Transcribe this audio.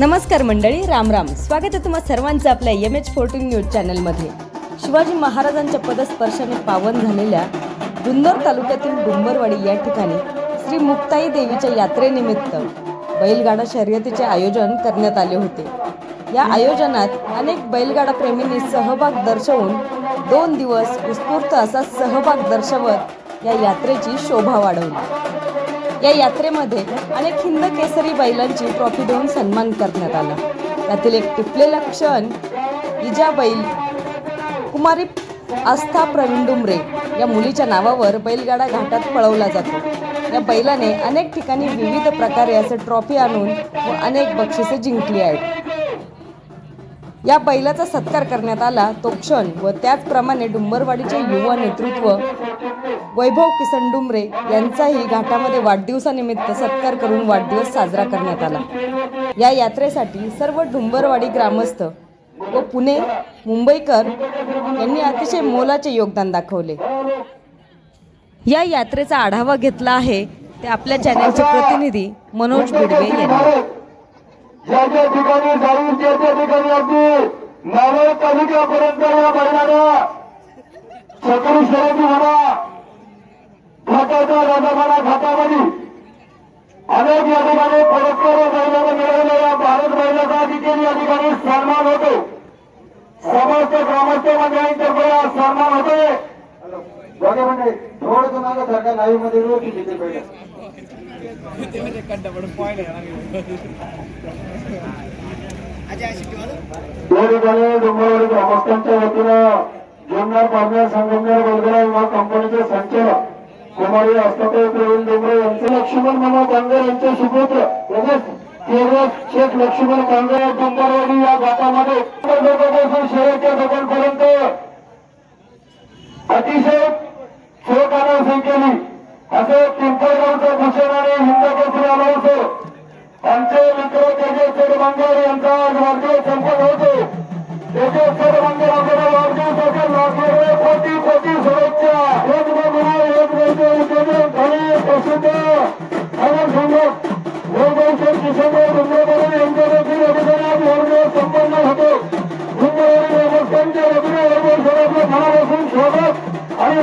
नमस्कार मंडळी राम राम. स्वागत आहे तुम्हा सर्वांचं आपल्या एम एच फोर्टीन न्यूज चॅनलमध्ये शिवाजी महाराजांच्या पदस्पर्शाने पावन झालेल्या जुन्नर तालुक्यातील डुंबरवाडी या ठिकाणी श्री मुक्ताई देवीच्या यात्रेनिमित्त बैलगाडा शर्यतीचे आयोजन करण्यात आले होते. या आयोजनात अनेक बैलगाडा प्रेमींनी सहभाग दर्शवून दोन दिवस उत्स्फूर्त असा सहभाग दर्शवत या यात्रेची शोभा वाढवली. या यात्रेमध्ये अनेक हिंद केसरी बैलांची ट्रॉफी देऊन सन्मान करण्यात आला. त्यातील एक टिपलेला क्षण इजा बैल कुमारी आस्था प्रवीण डुमरे या मुलीच्या नावावर बैलगाडा घाटात पळवला जातो. या बैलाने अनेक ठिकाणी विविध प्रकारे असे ट्रॉफी आणून व अनेक बक्षिसे जिंकली आहेत. या बैलाचा सत्कार करण्यात आला तो क्षण व त्याचप्रमाणे डुंबरवाडीचे युवा नेतृत्व वैभव किसन डुमरे यांचाही घाटामध्ये वाढदिवसानिमित्त सत्कार करून वाढदिवस साजरा करण्यात आला. या यात्रेसाठी सर्व डुंबरवाडी ग्रामस्थ व पुणे मुंबईकर यांनी अतिशय मोलाचे योगदान दाखवले. या यात्रेचा आढावा घेतला आहे ते आपल्या चॅनलचे प्रतिनिधी मनोज बिडवे यांनी. ज्या ठिकाणी त्या त्या ठिकाणी अगदी नारळ तालुक्यापर्यंत या बैलाला छत्री म्हणा अनेक या ठिकाणी पुरस्कार बैलाला मिळवले या भारत बैलाचा देखील या ठिकाणी सन्मान होतो. समस्त ग्रामस्थ मंडळींतर्फे हा सन्मान बघा म्हणजे सरकार लाईव्हमध्ये तिथे या ठिकाणी डोंगरवाडी ग्रामस्थांच्या वतीनं जुन्नर पारनेर संगमनेर वगैरे विमा कंपनीचे संचालक कुमारी हस्ताबाई प्रवीण डोंगरे यांचे लक्ष्मण मामा कांगर यांचे सुपुत्र तसेच तेरस शेख लक्ष्मण कांगर डोंगरवाडी या गातामध्ये शेवटच्या डोक्यांपर्यंत अतिशय छोट अनावसे केली असं पिंपळगावचं भूषण आणि हिंदकेसरी अनावसे त्यांचे मित्र तेजस चेडबांगर यांचा आज वाढदिवस संपत होतो. तेजस चेडबांगर आपले स्वागत आणि